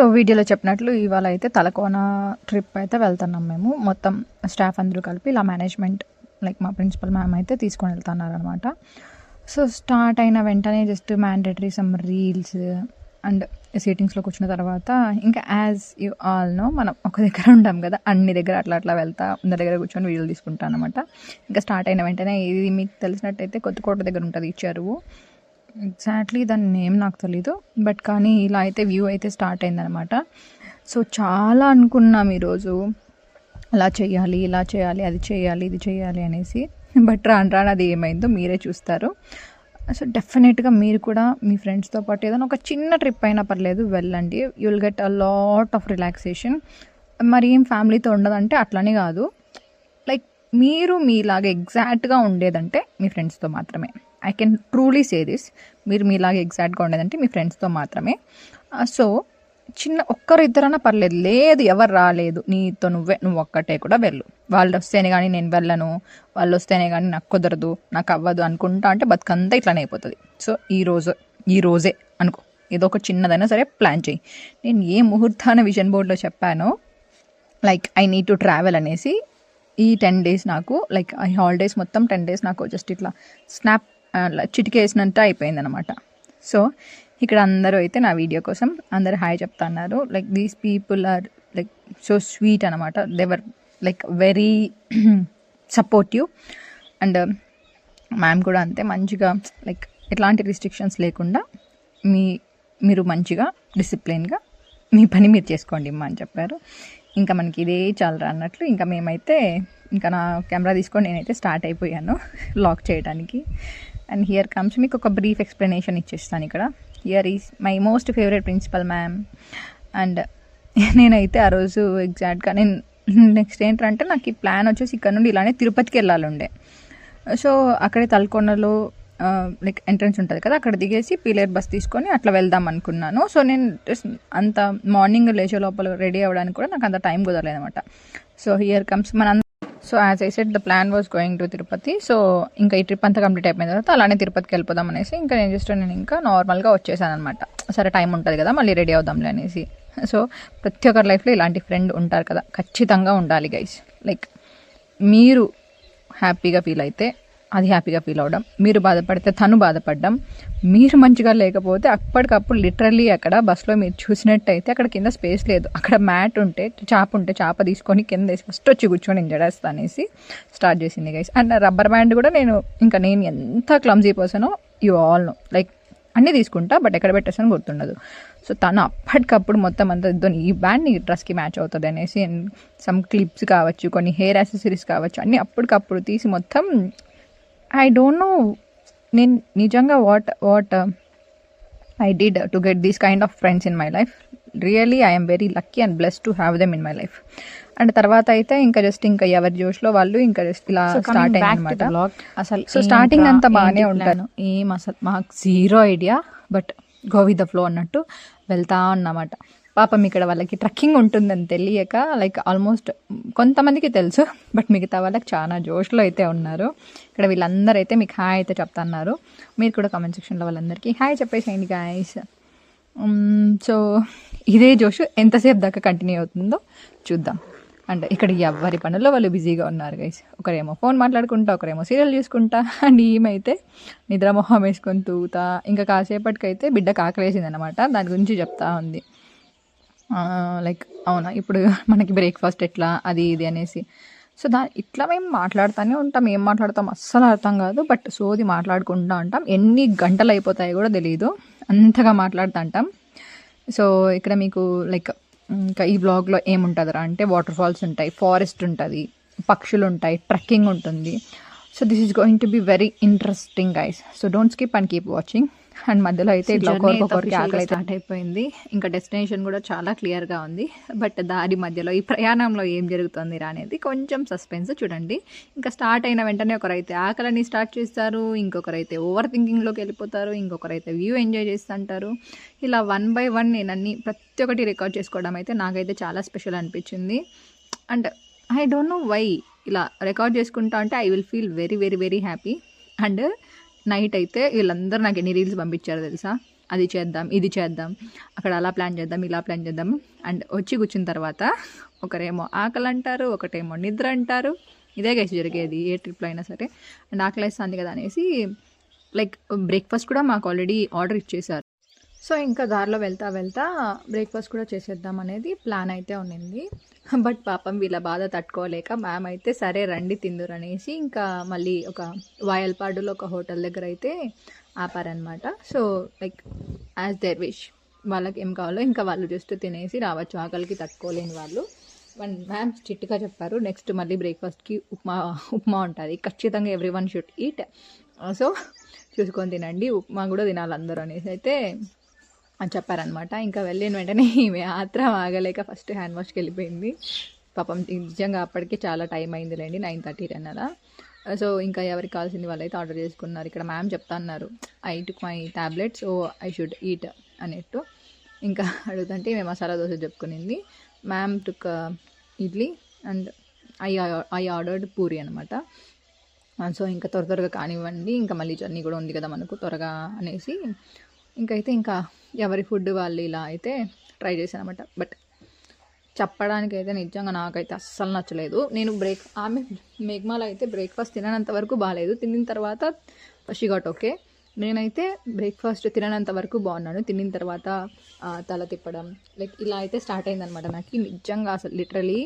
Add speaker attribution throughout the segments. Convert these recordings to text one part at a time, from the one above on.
Speaker 1: So వీడియోలో చెప్పినట్లు ఇవాళ అయితే తలకోన ట్రిప్ అయితే వెళ్తున్నాం మేము. మొత్తం స్టాఫ్ అందరూ కలిపి ఇలా మేనేజ్మెంట్ లైక్ మా ప్రిన్సిపల్ మ్యామ్ అయితే తీసుకొని వెళ్తున్నారు అనమాట సో స్టార్ట్ అయిన వెంటనే just mandatory some reels and సీటింగ్స్లో కూర్చున్న తర్వాత ఇంకా యాజ్ యూ ఆల్ నో మనం ఒక దగ్గర ఉంటాం కదా అన్ని దగ్గర అట్లా అట్లా వెళ్తా అందరి దగ్గర కూర్చొని వీడియోలు తీసుకుంటాను అనమాట ఇంకా స్టార్ట్ అయిన వెంటనే ఇది మీకు తెలిసినట్టయితే కొత్తకోట దగ్గర ఉంటుంది ఈ చెరువు. ఎగ్జాక్ట్లీ దాని నేమ్ నాకు తెలీదు. బట్ కానీ ఇలా అయితే వ్యూ అయితే స్టార్ట్ అయిందనమాట సో చాలా అనుకున్నాం ఈరోజు. అలా చేయాలి ఇలా చేయాలి అది చేయాలి ఇది చేయాలి అనేసి. బట్ రాను రాను అది ఏమైందో మీరే చూస్తారు. సో డెఫినెట్గా మీరు కూడా మీ ఫ్రెండ్స్తో పాటు ఏదైనా ఒక చిన్న ట్రిప్ అయినా పర్లేదు వెళ్ళండి. You will get a lot of relaxation మరి ఏం ఫ్యామిలీతో ఉండదంటే అట్లనే కాదు. లైక్ మీరు మీలాగా ఎగ్జాక్ట్గా ఉండేదంటే మీ ఫ్రెండ్స్తో మాత్రమే. I can truly say this మీరు మీలాగా ఎగ్జాక్ట్గా ఉండేదంటే మీ ఫ్రెండ్స్తో మాత్రమే. Uh, సో చిన్న ఒక్కరు ఇద్దరన్నా పర్లేదు. లేదు ఎవరు రాలేదు. నీతో నువ్వే నువ్వు ఒక్కటే కూడా వెళ్ళు. వాళ్ళు వస్తేనే కానీ నేను వెళ్ళను. వాళ్ళు వస్తేనే కానీ నాకు కుదరదు. నాకు అవ్వదు అనుకుంటా అంటే బతుకంతా ఇట్లానే అయిపోతుంది. సో ఈ రోజు ఈ రోజే అనుకో. ఏదో ఒక చిన్నదైనా సరే ప్లాన్ చేయి. నేను ఏ ముహూర్తాన విజన్ బోర్డ్లో చెప్పానో like I need to travel అనేసి ఈ టెన్ డేస్ నాకు లైక్ ఐ హాలిడేస్ మొత్తం టెన్ డేస్ నాకు జస్ట్ ఇట్లా స్నాప్ చిటికేసినంత అయిపోయింది అనమాట సో ఇక్కడ అందరూ అయితే నా వీడియో కోసం అందరు హాయ్ చెప్తున్నారు. Like these people are like so sweet అనమాట they were like very supportive. And ma'am కూడా అంతే మంచిగా లైక్ ఎట్లాంటి రిస్ట్రిక్షన్స్ లేకుండా మీ మీరు మంచిగా డిసిప్లిన్గా మీ పని మీరు చేసుకోండి అమ్మా అని చెప్పారు. ఇంకా మనకి ఇదే చాలరా అన్నట్లు ఇంకా మేమైతే ఇంకా నా కెమెరా తీసుకొని నేనైతే స్టార్ట్ అయిపోయాను లాక్ చేయడానికి అండ్ హియర్ కమ్స్ మీకు ఒక బ్రీఫ్ ఎక్స్ప్లెనేషన్ ఇచ్చేస్తాను ఇక్కడ. Here is my most favourite principal ma'am and నేనైతే ఆ రోజు ఎగ్జాక్ట్గా నేను నెక్స్ట్ ఏంటంటే నాకు ఈ ప్లాన్ వచ్చేసి ఇక్కడ నుండి ఇలానే తిరుపతికి వెళ్ళాలి ఉండే సో అక్కడే తలకొండలో లైక్ ఎంట్రన్స్ ఉంటుంది కదా అక్కడ దిగేసి పీలేర్ బస్ తీసుకొని అట్లా వెళ్దాం అనుకున్నాను. సో నేను జస్ట్ అంత మార్నింగ్ లేచే లోపల రెడీ అవ్వడానికి కూడా నాకు అంత టైం కుదరలేదు అనమాట సో హియర్ కమ్స్ మన so as I said the plan was going to Tirupati so ఇంకా ఈ ట్రిప్ అంతా కంప్లీట్ అయిపోయిన తర్వాత అలానే తిరుపతికి వెళ్ళిపోదాం అనేసి ఇంకా నేను జస్ట్ నేను ఇంకా నార్మల్గా వచ్చేసాను అనమాట సరే టైం ఉంటుంది కదా మళ్ళీ రెడీ అవుదాంలే అనేసి. సో ప్రతి ఒక్కరి లైఫ్లో ఇలాంటి ఫ్రెండ్ ఉంటారు కదా ఖచ్చితంగా ఉండాలి గైస్ లైక్ మీరు హ్యాపీగా ఫీల్ అయితే అది హ్యాపీగా ఫీల్ అవడం మీరు బాధపడితే తను బాధపడడం మీరు మంచిగా లేకపోతే అప్పటికప్పుడు లిటరల్లీ అక్కడ బస్సులో మీరు చూసినట్టయితే అక్కడ కింద స్పేస్ లేదు. అక్కడ మ్యాట్ ఉంటే చాప ఉంటే చాప తీసుకొని కింద వేసి ఫస్ట్ వచ్చి కూర్చొని జడేస్తానేసి అనేసి స్టార్ట్ చేసింది గైస్ అండ్ రబ్బర్ బ్యాండ్ కూడా నేను ఇంకా నేను ఎంత క్లమ్జీ పర్సనో యూ ఆల్ నో లైక్ అన్నీ తీసుకుంటా బట్ ఎక్కడ పెట్టేసాను గుర్తుండదు. సో తను అప్పటికప్పుడు మొత్తం అంతా ఇద్దరు ఈ బ్యాండ్ ఈ డ్రెస్కి మ్యాచ్ అవుతుంది అనేసి అండ్ సమ్ క్లిప్స్ కావచ్చు కొన్ని హెయిర్ యాక్సెసరీస్ కావచ్చు అన్నీ అప్పటికప్పుడు తీసి మొత్తం ఐ డోంట్ నో నేను నిజంగా what what I did to get these kind of friends in my life really I'm very lucky and bless to have them in my life and తర్వాత అయితే ఇంకా జస్ట్ ఇంకా ఎవరి జోష్లో వాళ్ళు ఇంకా జస్ట్ ఇలా స్టార్ట్ అయ్యింది అనమాట
Speaker 2: అసలు
Speaker 1: సో స్టార్టింగ్ అంతా బాగానే? ఉంటాను ఏం అసలు మాకు zero idea but go with the flow అన్నట్టు వెళ్తా అన్నమాట. పాపం ఇక్కడ వాళ్ళకి ట్రక్కింగ్ ఉంటుందని తెలియక లైక్ ఆల్మోస్ట్ కొంతమందికి తెలుసు బట్ మిగతా వాళ్ళకి చాలా జోష్లో అయితే ఉన్నారు. ఇక్కడ వీళ్ళందరూ అయితే మీకు హాయ్ అయితే చెప్తున్నారు. మీరు కూడా కామెంట్ సెక్షన్లో వాళ్ళందరికీ హాయ్ చెప్పేసేయండి గాయస్ సో um, ఇదే జోష్ ఎంతసేపు దాకా కంటిన్యూ అవుతుందో చూద్దాం. అండ్ ఇక్కడ ఎవరి పనుల్లో వాళ్ళు బిజీగా ఉన్నారు గైస్ ఒకరేమో ఫోన్ మాట్లాడుకుంటా ఒకరేమో సీరియల్ చూసుకుంటా అండ్ ఈమెయితే నిద్రమొహం వేసుకొని తూగుతా. ఇంకా కాసేపటికైతే బిడ్డ కాకలేసింది అనమాట దాని గురించి చెప్తా ఉంది. లైక్ అవునా? ఇప్పుడు మనకి బ్రేక్ఫాస్ట్ ఎట్లా? అది ఇది అనేసి. సో దా ఇట్లా మేము మాట్లాడుతూనే ఉంటాం. ఏం మాట్లాడతాం అస్సలు అర్థం కాదు. బట్ సోది మాట్లాడుకుంటూ ఉంటాం. ఎన్ని గంటలు అయిపోతాయో కూడా తెలియదు అంతగా మాట్లాడుతూ ఉంటాం. సో ఇక్కడ మీకు లైక్ ఇంకా ఈ బ్లాగ్లో ఏముంటుందిరా అంటే వాటర్ ఫాల్స్ ఉంటాయి ఫారెస్ట్ ఉంటుంది పక్షులు ఉంటాయి ట్రెక్కింగ్ ఉంటుంది. So this is going to be very interesting guys so don't skip and keep watching and మధ్యలో అయితే ఇట్లా ఒకరికొకరికి ఆకలి స్టార్ట్ అయిపోయింది. ఇంకా డెస్టినేషన్ కూడా చాలా క్లియర్గా ఉంది. బట్ దారి మధ్యలో ఈ ప్రయాణంలో ఏం జరుగుతుంది అనేది కొంచెం సస్పెన్స్ చూడండి. ఇంకా స్టార్ట్ అయిన వెంటనే ఒకరైతే ఆకలిని స్టార్ట్ చేస్తారు ఇంకొకరైతే ఓవర్ థింకింగ్లోకి వెళ్ళిపోతారు ఇంకొకరైతే వ్యూ ఎంజాయ్ చేస్తుంటారు. ఇలా వన్ బై వన్ నేను అన్ని ప్రతి ఒక్కటి రికార్డ్ చేసుకోవడం అయితే నాకైతే చాలా స్పెషల్ అనిపించింది. And I don't know why ఇలా రికార్డ్ చేసుకుంటా అంటే I will feel very very very happy and night అయితే వీళ్ళందరూ నాకు ఎన్ని రీల్స్ పంపించారు తెలుసా? అది చేద్దాం ఇది చేద్దాం అక్కడ అలా ప్లాన్ చేద్దాం ఇలా ప్లాన్ చేద్దాం అండ్ వచ్చి కూర్చున్న తర్వాత ఒకరేమో ఆకలి అంటారు ఒకటేమో నిద్ర అంటారు. ఇదే గైస్ జరిగేది ఏ ట్రిప్లో అయినా సరే. అండ్ ఆకలి వేస్తుంది కదా అనేసి లైక్ బ్రేక్ఫాస్ట్ కూడా మాకు ఆల్రెడీ ఆర్డర్ ఇచ్చేసారు. సో ఇంకా దారిలో వెళ్తా వెళ్తా బ్రేక్ఫాస్ట్ కూడా చేసేద్దాం అనేది ప్లాన్ అయితే ఉన్నింది. బట్ పాపం వీళ్ళ బాధ తట్టుకోలేక మ్యామ్ అయితే సరే రండి తిందురు అనేసి ఇంకా మళ్ళీ ఒక వాయల్పాడులో ఒక హోటల్ దగ్గర అయితే ఆపారనమాట so like as their wish వాళ్ళకి ఏం కావాలో ఇంకా వాళ్ళు జస్ట్ తినేసి రావచ్చు. ఆకలికి తట్టుకోలేని వాళ్ళు. వన్ మ్యామ్ చిట్టుగా చెప్పారు నెక్స్ట్ మళ్ళీ బ్రేక్ఫాస్ట్కి ఉప్మా ఉప్మా ఉంటుంది. ఖచ్చితంగా everyone should eat so చూసుకొని తినండి. ఉప్మా కూడా తినాలి అందరూ అనేసి అయితే అని చెప్పారనమాట ఇంకా వెళ్ళిన వెంటనే ఈమె ఆత్రం ఆగలేక ఫస్ట్ హ్యాండ్ వాష్కి వెళ్ళిపోయింది పాపం నిజంగా అప్పటికే చాలా టైం అయిందిలేండి నైన్ థర్టీ టెన్ అలా సో ఇంకా ఎవరికి కావాల్సింది వాళ్ళైతే ఆర్డర్ చేసుకున్నారు. ఇక్కడ మ్యామ్ చెప్తా అన్నారు I took my tablet so I should eat అనేట్టు ఇంకా అడుగుతుంటే మేము masala dosa చెప్పుకునింది. Ma'am took uh, idli and I I ordered puri అనమాట సో ఇంకా త్వర త్వరగా కానివ్వండి ఇంకా మళ్ళీ జర్నీ కూడా ఉంది కదా మనకు త్వరగా అనేసి. ఇంకైతే ఇంకా ఎవరి ఫుడ్ వాళ్ళు ఇలా అయితే ట్రై చేశాను అనమాట బట్ చెప్పడానికి అయితే నిజంగా నాకైతే అస్సలు నచ్చలేదు. నేను బ్రేక్ ఆమె మేఘమాల అయితే బ్రేక్ఫాస్ట్ తిననంత వరకు బాగాలేదు తినిన తర్వాత షీ గాట్ ఓకే నేనైతే బ్రేక్ఫాస్ట్ తిననంత వరకు బాగున్నాను. తినిన తర్వాత తల తిప్పడం లైక్ ఇలా అయితే స్టార్ట్ అయిందనమాట నాకు. నిజంగా అసలు లిటరలీ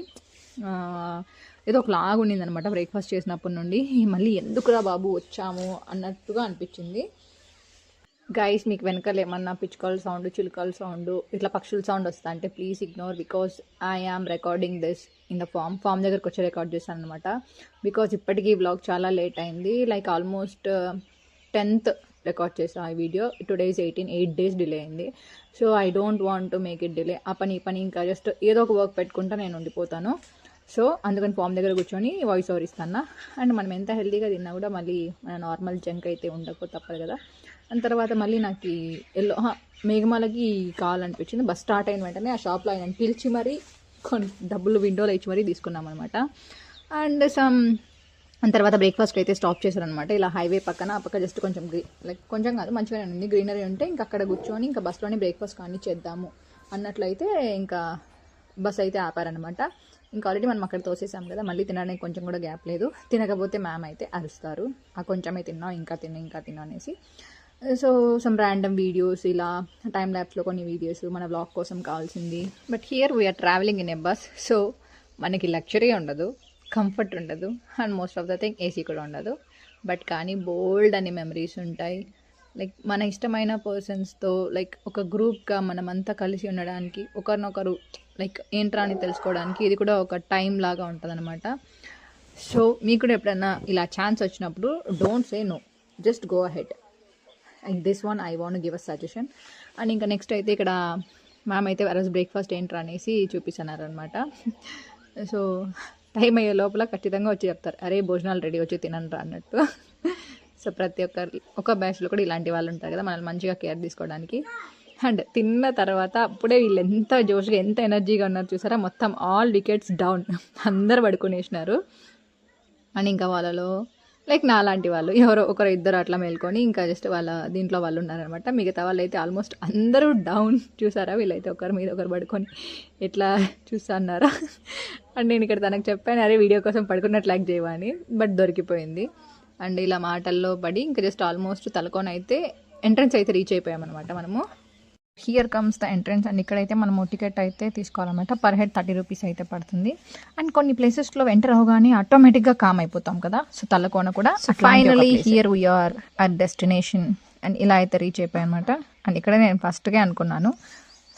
Speaker 1: ఏదో ఒక లాగా ఉండిందనమాట బ్రేక్ఫాస్ట్ చేసినప్పటి నుండి. మళ్ళీ ఎందుకురా బాబు వచ్చాము అన్నట్టుగా అనిపించింది. గైస్ మీకు వెనకాల ఏమన్నా పిచ్చుకల సౌండ్ చిలుకల సౌండ్ ఇట్లా పక్షుల సౌండ్ వస్తా అంటే please ignore because I am recording this in the farm farm దగ్గరకు వచ్చి రికార్డ్ చేశాను అనమాట బికాస్ ఇప్పటికీ బ్లాగ్ చాలా లేట్ అయింది. లైక్ ఆల్మోస్ట్ టెన్త్ రికార్డ్ చేసాను ఈ video today's eighteen eight days delay అయింది. So I don't want to make it delay ఆ పని ఈ పని ఇంకా జస్ట్ ఏదో ఒక వర్క్ పెట్టుకుంటా నేను ఉండిపోతాను. సో అందుకని ఫామ్ దగ్గర కూర్చొని వాయిస్ ఓవర్ ఇస్తాను అండ్ మనం ఎంత హెల్తీగా తిన్నా కూడా మళ్ళీ మన నార్మల్ జంక్ అయితే ఉండకపోతే తప్పదు కదా. అండ్ తర్వాత మళ్ళీ నాకు ఎల్లో ఆహా, మేఘమాలకి కావాలనిపించింది బస్ స్టార్ట్ అయిన వెంటనే ఆ షాప్లో ఆయన పిలిచి మరీ కొన్ని డబ్బులు విండోలో ఇచ్చి మరీ తీసుకున్నాం అనమాట అండ్ సమ్ అండ్ తర్వాత బ్రేక్ఫాస్ట్ అయితే స్టాప్ చేశారనమాట ఇలా హైవే పక్కన ఆ పక్క జస్ట్ కొంచెం గ్రీ లైక్ కొంచెం కాదు మంచిగానే ఉంది. గ్రీనరీ ఉంటే ఇంకా అక్కడ కూర్చొని ఇంకా బస్లోనే బ్రేక్ఫాస్ట్ కానీ చేద్దాము అన్నట్లయితే ఇంకా బస్ అయితే ఆపారనమాట ఇంకా ఆల్రెడీ మనం అక్కడ తోసేసాం కదా మళ్ళీ తినడానికి కొంచెం కూడా గ్యాప్ లేదు. తినకపోతే మ్యామ్ అయితే అరుస్తారు. ఆ కొంచెమే తిన్నాం ఇంకా తిన్నా ఇంకా తిన్నా అనేసి. సో సమ్ ర్యాండమ్ వీడియోస్ ఇలా టైం ల్యాబ్స్లో కొన్ని వీడియోస్ మన బ్లాగ్ కోసం కావాల్సింది. But here we're travelling in a bus so మనకి లగ్జరీ ఉండదు కంఫర్ట్ ఉండదు and most of the thing AC కూడా ఉండదు. బట్ కానీ బోల్డ్ అనే మెమరీస్ ఉంటాయి. లైక్ మన ఇష్టమైన పర్సన్స్తో లైక్ ఒక గ్రూప్గా మనమంతా కలిసి ఉండడానికి ఒకరినొకరు లైక్ ఏంట్రా అని తెలుసుకోవడానికి ఇది కూడా ఒక టైం లాగా ఉంటుంది సో మీకు కూడా ఎప్పుడైనా ఇలా ఛాన్స్ వచ్చినప్పుడు don't say no just go ahead this one I want give a suggestion and ఇంకా నెక్స్ట్ అయితే ఇక్కడ మ్యామ్ అయితే వెరస్ బ్రేక్ఫాస్ట్ ఏంట్రా అనేసి చూపిస్తున్నారు సో టైం అయ్యే లోపల ఖచ్చితంగా వచ్చి చెప్తారు. అరే భోజనాలు రెడీ వచ్చి తినండి అన్నట్టు. సో ప్రతి ఒక్కరు ఒక బ్యాచ్లో కూడా ఇలాంటి వాళ్ళు ఉంటారు కదా మనల్ని మంచిగా కేర్ తీసుకోవడానికి. అండ్ తిన్న తర్వాత అప్పుడే వీళ్ళు ఎంత జోష్గా ఎంత ఎనర్జీగా ఉన్నారు చూసారా? మొత్తం ఆల్ వికెట్స్ డౌన్ అందరు పడుకునేసినారు. అండ్ ఇంకా వాళ్ళలో లైక్ నా లాంటి వాళ్ళు. ఎవరో ఒకరు ఇద్దరు అట్లా మేల్కొని ఇంకా జస్ట్ వాళ్ళ దీంట్లో వాళ్ళు ఉన్నారనమాట మిగతా వాళ్ళు అయితే ఆల్మోస్ట్ అందరూ డౌన్ చూసారా? వీళ్ళైతే ఒకరి మీద ఒకరు పడుకొని ఎట్లా చూస్తా అన్నారా? అండ్ నేను ఇక్కడ తనకు చెప్పాను అరే వీడియో కోసం పడుకున్నట్లు లైక్ చేయవని బట్ దొరికిపోయింది. అండ్ ఇలా మాటల్లో పడి ఇంకా జస్ట్ ఆల్మోస్ట్ తలకొని అయితే ఎంట్రన్స్ అయితే రీచ్ అయిపోయామన్నమాట మనము. Here comes the entrance and ఇక్కడైతే మనము టికెట్ అయితే తీసుకోవాలన్నమాట. పర్ హెడ్ థర్టీ రూపీస్ అయితే పడుతుంది. అండ్ కొన్ని ప్లేసెస్లో ఎంటర్ అవగానే ఆటోమేటిక్గా కామ్ అయిపోతాం కదా. సో తలకోన కూడా finally here we're at destination and ఇలా అయితే రీచ్ అయిపోయాయి అనమాట అండ్ ఇక్కడ నేను ఫస్ట్గా అనుకున్నాను.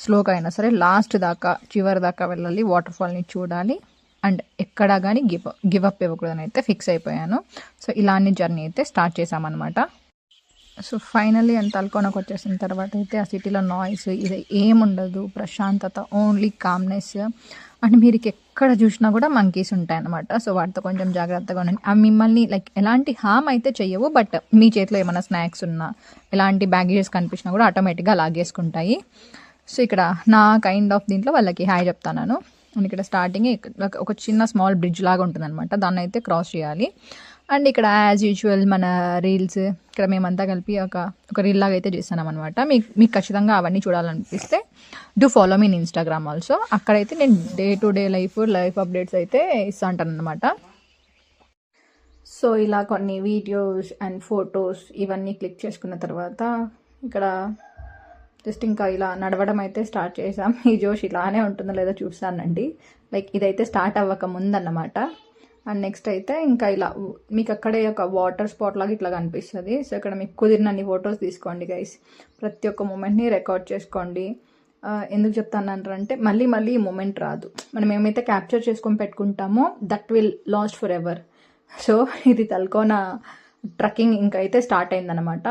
Speaker 1: స్లోగా అయినా సరే లాస్ట్ దాకా చివరి దాకా వెళ్ళాలి వాటర్ ఫాల్ని చూడాలి. అండ్ ఎక్కడా కానీ గివ్ గివ్ అప్ ఇవ్వకూడదని అయితే ఫిక్స్ అయిపోయాను. సో ఇలాంటి జర్నీ అయితే స్టార్ట్ చేసామన్నమాట సో ఫైనలీ అంత తలకొనకు వచ్చేసిన తర్వాత అయితే ఆ సిటీలో నాయిస్ ఇది ఏముండదు ప్రశాంతత ఓన్లీ కామ్నెస్ అండ్ మీరు ఎక్కడ చూసినా కూడా మంకీస్ ఉంటాయి అనమాట సో వాటితో కొంచెం జాగ్రత్తగా ఉండండి. అవి మిమ్మల్ని లైక్ ఎలాంటి హామ్ అయితే చెయ్యవు బట్ మీ చేతిలో ఏమైనా స్నాక్స్ ఉన్నా ఎలాంటి బ్యాగేజెస్ కనిపించినా కూడా ఆటోమేటిక్గా లాగేసుకుంటాయి. సో ఇక్కడ నా కైండ్ ఆఫ్ దీంట్లో వాళ్ళకి హాయ్ చెప్తాను అండ్ ఇక్కడ స్టార్టింగ్ ఒక చిన్న స్మాల్ బ్రిడ్జ్ లాగా ఉంటుంది అనమాట దాన్ని అయితే క్రాస్ చేయాలి. అండ్ ఇక్కడ యాజ్ యూజువల్ మన రీల్స్ ఇక్కడ మేమంతా కలిపి ఒక ఒక రీల్ లాగా అయితే చేస్తున్నాం అనమాట మీకు మీకు ఖచ్చితంగా అవన్నీ చూడాలనిపిస్తే do follow me on Instagram also అక్కడైతే నేను day to day life life updates అయితే ఇస్తా ఉంటాను అనమాట సో ఇలా కొన్ని వీడియోస్ అండ్ ఫొటోస్ ఇవన్నీ క్లిక్ చేసుకున్న తర్వాత ఇక్కడ జస్ట్ ఇంకా ఇలా నడవడం అయితే స్టార్ట్ చేసాం. ఈ జోష్ ఇలానే ఉంటుందో లేదో చూస్తానండి. లైక్ ఇదైతే స్టార్ట్ అవ్వక ముందన్నమాట. అండ్ నెక్స్ట్ అయితే ఇంకా ఇలా మీకు అక్కడే ఒక వాటర్ స్పాట్ లాగా ఇట్లా కనిపిస్తుంది. సో ఇక్కడ మీకు కుదిరినన్ని ఫొటోస్ తీసుకోండి గైస్ ప్రతి ఒక్క మూమెంట్ని రికార్డ్ చేసుకోండి. ఎందుకు చెప్తానంటారంటే మళ్ళీ మళ్ళీ ఈ మూమెంట్ రాదు. మనం ఏమైతే క్యాప్చర్ చేసుకొని పెట్టుకుంటామో that will last forever so ఇది తలకోన ట్రక్కింగ్ ఇంకా అయితే స్టార్ట్ అయిందనమాట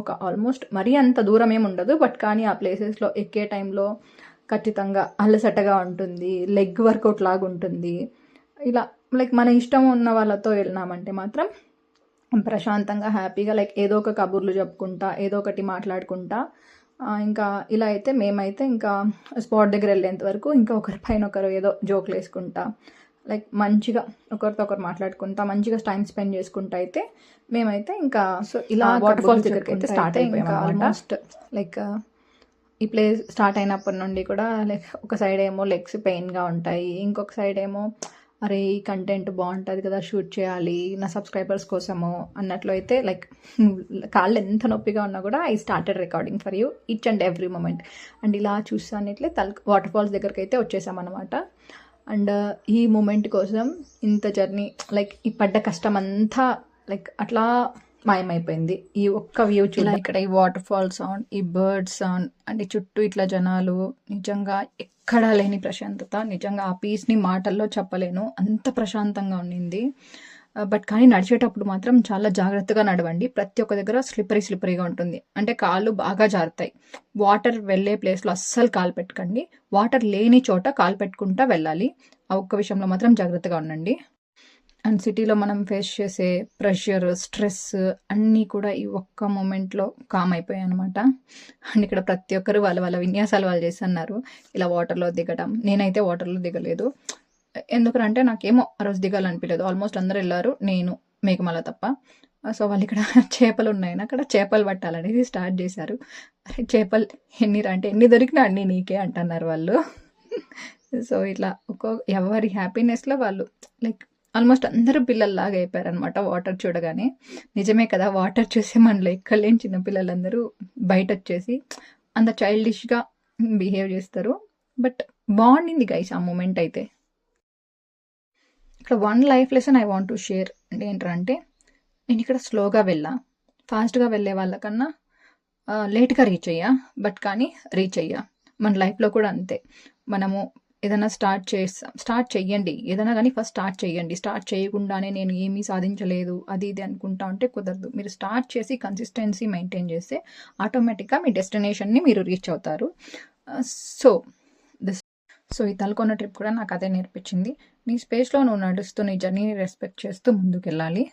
Speaker 1: ఒక ఆల్మోస్ట్ మరీ అంత దూరం ఏమి ఉండదు. బట్ కానీ ఆ ప్లేసెస్లో ఎక్కే టైంలో ఖచ్చితంగా అలసటగా ఉంటుంది. లెగ్ వర్కౌట్ లాగా ఉంటుంది. ఇలా లైక్ మన ఇష్టం ఉన్న వాళ్ళతో వెళ్ళినామంటే మాత్రం ప్రశాంతంగా హ్యాపీగా లైక్ ఏదో ఒక కబుర్లు చెప్పుకుంటా ఏదో ఒకటి మాట్లాడుకుంటా. ఇంకా ఇలా అయితే మేమైతే ఇంకా స్పాట్ దగ్గర వెళ్ళేంత వరకు ఇంకా ఒకరి పైన ఒకరు ఏదో జోకులు వేసుకుంటా. లైక్ మంచిగా ఒకరితో ఒకరు మాట్లాడుకుంటా మంచిగా టైం స్పెండ్ చేసుకుంటా అయితే మేమైతే ఇంకా సో ఇలా వాటర్ ఫాల్స్ దగ్గరికి అయితే స్టార్ట్ అయిపోయాం ఆల్మోస్ట్ లైక్ ఈ ప్లేస్ స్టార్ట్ అయినప్పటి నుండి కూడా లైక్ ఒక సైడ్ ఏమో లెగ్స్ పెయిన్గా ఉంటాయి ఇంకొక సైడ్ ఏమో అరే ఈ కంటెంట్ బాగుంటుంది కదా షూట్ చేయాలి నా సబ్స్క్రైబర్స్ కోసము అన్నట్లు అయితే లైక్ కాళ్ళు ఎంత నొప్పిగా ఉన్నా కూడా I started recording for you each and every moment and ఇలా చూసానట్లే తల్ వాటర్ ఫాల్స్ దగ్గరికి అయితే వచ్చేసామన్నమాట అండ్ uh, ఈ మూమెంట్ కోసం ఇంత జర్నీ లైక్ ఈ పడ్డ కష్టం అంతా లైక్ అట్లా మాయమైపోయింది. ఈ ఒక్క వ్యూ చూడాలి ఇక్కడ ఈ వాటర్ ఫాల్ సౌండ్ ఈ బర్డ్ సౌండ్ అండ్ చుట్టూ ఇట్లా జనాలు నిజంగా ఎక్కడా లేని ప్రశాంతత. నిజంగా ఆ పీస్ని మాటల్లో చెప్పలేను. అంత ప్రశాంతంగా ఉండింది. బట్ కానీ నడిచేటప్పుడు మాత్రం చాలా జాగ్రత్తగా నడవండి. ప్రతి ఒక్క దగ్గర స్లిప్పరీ స్లిప్పరీగా ఉంటుంది. అంటే కాళ్ళు బాగా జారుతాయి. వాటర్ వెళ్ళే ప్లేస్లో అస్సలు కాలు పెట్టకండి. వాటర్ లేని చోట కాలు పెట్టుకుంటా వెళ్ళాలి. ఆ ఒక్క విషయంలో మాత్రం జాగ్రత్తగా ఉండండి. అండ్ సిటీలో మనం ఫేస్ చేసే ప్రెషర్ స్ట్రెస్ అన్నీ కూడా ఈ ఒక్క మూమెంట్లో కామ్ అయిపోయాయి అనమాట అండ్ ఇక్కడ ప్రతి ఒక్కరు వాళ్ళ వాళ్ళ విన్యాసాలు వాళ్ళు చేస్తున్నారు. ఇలా వాటర్లో దిగడం నేనైతే వాటర్లో దిగలేదు. ఎందుకంటే నాకేమో ఆ రోజు దిగాలనిపించలేదు ఆల్మోస్ట్ అందరూ వెళ్ళారు. నేను మేఘమాల తప్ప. సో వాళ్ళు ఇక్కడ చేపలు ఉన్నాయని అక్కడ చేపలు పట్టాలనేది స్టార్ట్ చేశారు. అరే చేపలు ఎన్ని అంటే ఎన్ని దొరికినా అన్ని నీకే అంటున్నారు వాళ్ళు. సో ఇట్లా ఒక్కో ఎవరి హ్యాపీనెస్లో వాళ్ళు లైక్ ఆల్మోస్ట్ అందరూ పిల్లల్లాగా అయిపోయారనమాట వాటర్ చూడగానే. నిజమే కదా వాటర్ చూసి మనలో ఎక్కలేని చిన్న పిల్లలందరూ బయట వచ్చేసి అంత చైల్డిష్గా బిహేవ్ చేస్తారు. బట్ బాగుండింది గైస్ ఆ మూమెంట్ అయితే. ఇక్కడ one life lesson I want to share అంటే ఏంటంటే నేను ఇక్కడ స్లోగా వెళ్ళా. ఫాస్ట్గా వెళ్ళే వాళ్ళకన్నా లేట్గా రీచ్ అయ్యా. బట్ కానీ రీచ్ అయ్యా. మన లైఫ్లో కూడా అంతే. మనము ఏదైనా స్టార్ట్ చేస్తాం స్టార్ట్ చెయ్యండి. ఏదైనా కానీ ఫస్ట్ స్టార్ట్ చేయండి స్టార్ట్ చేయకుండానే నేను ఏమీ సాధించలేదు అది ఇది అనుకుంటా ఉంటే కుదరదు. మీరు స్టార్ట్ చేసి కన్సిస్టెన్సీ మెయింటైన్ చేస్తే ఆటోమేటిక్గా మీ డెస్టినేషన్ని మీరు రీచ్ అవుతారు. సో దిస్ సో ఈ తలకొన్న ట్రిప్ కూడా నాకు అదే నేర్పించింది. నీ స్పేస్లో నువ్వు నడుస్తూ నీ జర్నీని రెస్పెక్ట్ చేస్తూ ముందుకెళ్ళాలి.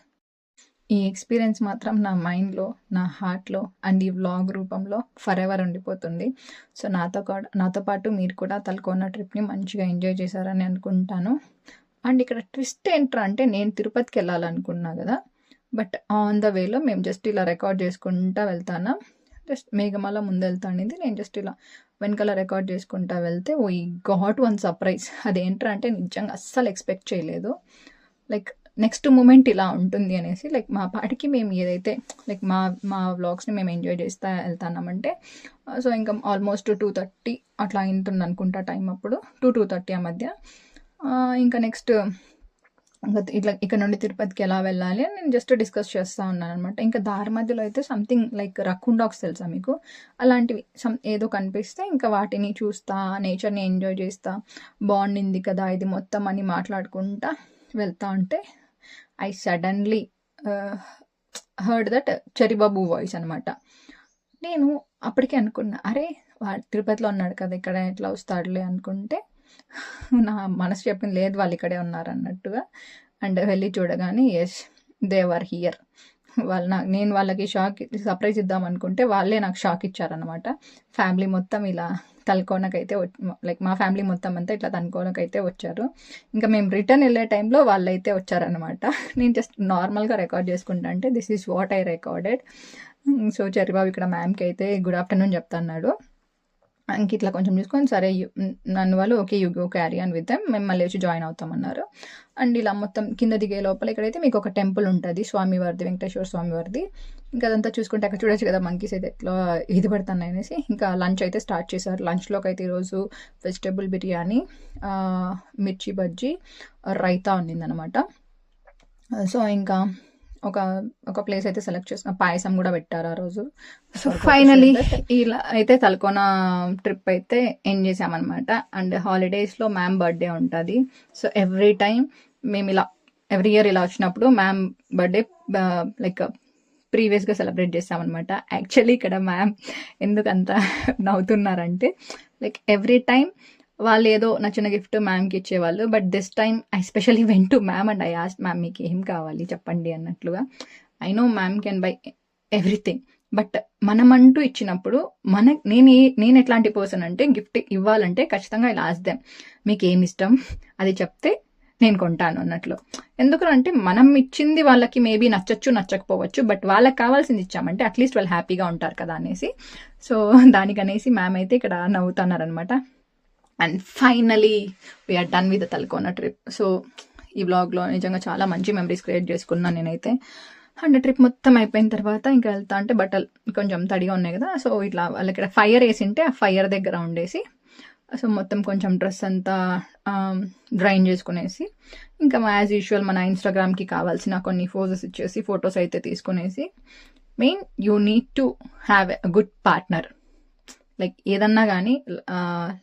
Speaker 1: ఈ ఎక్స్పీరియన్స్ మాత్రం నా మైండ్లో నా హార్ట్లో అండ్ ఈ వ్లాగ్ రూపంలో ఫర్ ఎవర్ ఉండిపోతుంది. సో నాతో నాతో పాటు మీరు కూడా తలకొన్న ట్రిప్ని మంచిగా ఎంజాయ్ చేశారని అనుకుంటాను. అండ్ ఇక్కడ ట్విస్ట్ ఏంట్రా అంటే నేను తిరుపతికి వెళ్ళాలనుకున్నా కదా బట్ ఆన్ ద వేలో మేము జస్ట్ ఇలా రికార్డ్ చేసుకుంటా వెళ్తాను? జస్ట్ మేఘమాల ముందు వెళ్తానిది నేను జస్ట్ ఇలా వెనకాల రికార్డ్ చేసుకుంటా వెళ్తే ఓ ఈ గాట్ వన్ సర్ప్రైజ్. అదేంట్రా అంటే నిజంగా అస్సలు ఎక్స్పెక్ట్ చేయలేదు. లైక్ నెక్స్ట్ మూమెంట్ ఇలా ఉంటుంది అనేసి లైక్ మా పాటికి మేము ఏదైతే లైక్ మా మా వ్లాగ్స్ని మేము ఎంజాయ్ చేస్తా వెళ్తాన్నామంటే సో ఇంకా ఆల్మోస్ట్ టూ థర్టీ అట్లా అయింటుంది అనుకుంటా టైం అప్పుడు టూ టూ థర్టీ ఆ మధ్య. ఇంకా నెక్స్ట్ ఇంకా ఇట్లా ఇక్కడ నుండి తిరుపతికి ఎలా వెళ్ళాలి అని నేను జస్ట్ డిస్కస్ చేస్తూ ఉన్నాను అనమాట ఇంకా దారి మధ్యలో అయితే సంథింగ్ లైక్ రక్కున్ తెలుసా మీకు? అలాంటివి సమ్ ఏదో కనిపిస్తే ఇంకా వాటిని చూస్తా నేచర్ని ఎంజాయ్ చేస్తా బాగుండింది కదా ఇది మొత్తం అని మాట్లాడుకుంటా వెళ్తా ఉంటే I suddenly heard that Cheribabu voice అనమాట నేను అప్పటికే అనుకున్నా అరే వాడు తిరుపతిలో ఉన్నాడు కదా ఇక్కడ ఎట్లా వస్తాడులే అనుకుంటే నా మనసు చెప్పింది లేదు వాళ్ళు ఇక్కడే ఉన్నారు అన్నట్టుగా అండ్ వెళ్ళి చూడగానే ఎస్ దే వర్ హియర్ వాళ్ళు నాకు నేను వాళ్ళకి షాక్ సర్ప్రైజ్ ఇద్దాం అనుకుంటే వాళ్ళే నాకు షాక్ ఇచ్చారనమాట ఫ్యామిలీ మొత్తం ఇలా తలకోనకైతే లైక్ మా ఫ్యామిలీ మొత్తం అంతా ఇట్లా తనుకోనకైతే వచ్చారు. ఇంకా మేము రిటర్న్ వెళ్ళే టైంలో వాళ్ళైతే వచ్చారనమాట నేను జస్ట్ నార్మల్గా రికార్డ్ చేసుకుంటా అంటే this is what I recorded so Charibabu ఇక్కడ మ్యామ్కి అయితే గుడ్ ఆఫ్టర్నూన్ చెప్తున్నాడు. ఇంక ఇట్లా కొంచెం చూసుకొని సరే నన్ను వాళ్ళు ఓకే యూ గో క్యారీ అని విత్ మేము మళ్ళీ వచ్చి జాయిన్ అవుతామన్నారు అండ్ ఇలా మొత్తం కింద దిగే లోపల ఇక్కడైతే మీకు ఒక టెంపుల్ ఉంటుంది స్వామివారిది వెంకటేశ్వర స్వామివారిది ఇంకా అదంతా చూసుకుంటే అక్కడ చూడొచ్చు కదా మంకీస్ అయితే ఎట్లా ఇది పడుతున్నాయి అనేసి. ఇంకా లంచ్ అయితే స్టార్ట్ చేశారు. లంచ్లోకి అయితే ఈరోజు వెజిటేబుల్ బిర్యానీ మిర్చి బజ్జీ రైతా ఉన్నిందనమాట సో ఇంకా ఒక ఒక ప్లేస్ అయితే సెలెక్ట్ చేసుకున్న పాయసం కూడా పెట్టారు ఆ రోజు. సో ఫైనలీ ఇలా అయితే తలకోన ట్రిప్ అయితే ఎండ్ చేసామన్నమాట. అండ్ హాలిడేస్లో మ్యామ్ బర్త్డే ఉంటుంది. సో ఎవ్రీ టైం మేము ఇలా ఎవ్రీ ఇయర్ ఇలా వచ్చినప్పుడు మ్యామ్ బర్త్డే లైక్ ప్రీవియస్గా సెలబ్రేట్ చేస్తామన్నమాట. యాక్చువల్లీ ఇక్కడ మ్యామ్ ఎందుకు అంత నవ్వుతున్నారంటే లైక్ ఎవ్రీ టైం వాళ్ళు ఏదో నచ్చిన గిఫ్ట్ మ్యామ్కి ఇచ్చేవాళ్ళు. But this time I specially went to ma'am and I asked ma'am మీకు ఏం కావాలి? చెప్పండి అన్నట్లుగా. I know ma'am can buy everything but మనమంటూ ఇచ్చినప్పుడు మన నేను నేను ఎట్లాంటి పర్సన్ అంటే గిఫ్ట్ ఇవ్వాలంటే ఖచ్చితంగా ఇలా ఆస్దాం మీకు ఏమి ఇష్టం? అది చెప్తే నేను కొంటాను అన్నట్లు. ఎందుకంటే మనం ఇచ్చింది వాళ్ళకి మేబీ నచ్చచ్చు నచ్చకపోవచ్చు బట్ వాళ్ళకి కావాల్సింది ఇచ్చామంటే అట్లీస్ట్ వాళ్ళు హ్యాపీగా ఉంటారు కదా అనేసి. సో దానికనేసి మ్యామ్ అయితే ఇక్కడ నవ్వుతున్నారనమాట and finally we're done with Talakona trip so ఈ వ్లాగ్లో నిజంగా చాలా మంచి మెమరీస్ క్రియేట్ చేసుకున్నాను నేనైతే. అండ్ ట్రిప్ మొత్తం అయిపోయిన తర్వాత ఇంకా వెళ్తా అంటే బట్టలు కొంచెం తడిగా ఉన్నాయి కదా సో ఇట్లా వాళ్ళకి ఇక్కడ ఫైర్ వేసింటే ఆ ఫైర్ దగ్గర ఉండేసి సో మొత్తం కొంచెం డ్రెస్ అంతా డ్రైన్ చేసుకునేసి ఇంకా యాజ్ యూజువల్ మన ఇన్స్టాగ్రామ్కి కావాల్సిన కొన్ని ఫోజెస్ ఇచ్చేసి ఫొటోస్ అయితే తీసుకునేసి main you need to have a good partner like ఏదన్నా కానీ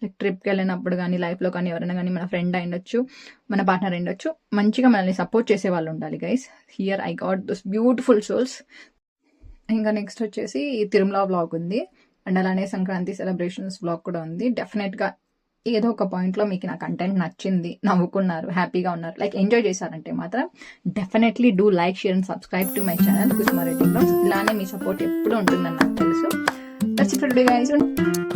Speaker 1: లైక్ ట్రిప్కి వెళ్ళినప్పుడు కానీ లైఫ్లో కానీ ఎవరైనా కానీ మన ఫ్రెండ్ అయిండొచ్చు మన పార్ట్నర్ అయిండొచ్చు మంచిగా మనల్ని సపోర్ట్ చేసే వాళ్ళు ఉండాలి guys. Here I got those beautiful souls. ఇంకా నెక్స్ట్ వచ్చేసి తిరుమల వ్లాగ్ ఉంది. అండ్ అలానే సంక్రాంతి సెలబ్రేషన్స్ వ్లాగ్ కూడా ఉంది. డెఫినెట్గా ఏదో ఒక పాయింట్లో మీకు నా కంటెంట్ నచ్చింది నవ్వుకున్నారు హ్యాపీగా ఉన్నారు లైక్ ఎంజాయ్ చేశారంటే మాత్రం definitely do like share and subscribe to my channel. Kusuma Reddy blogs. ఇలానే మీ సపోర్ట్ ఎప్పుడు ఉంటుందని నాకు తెలుసు. That's it for today guys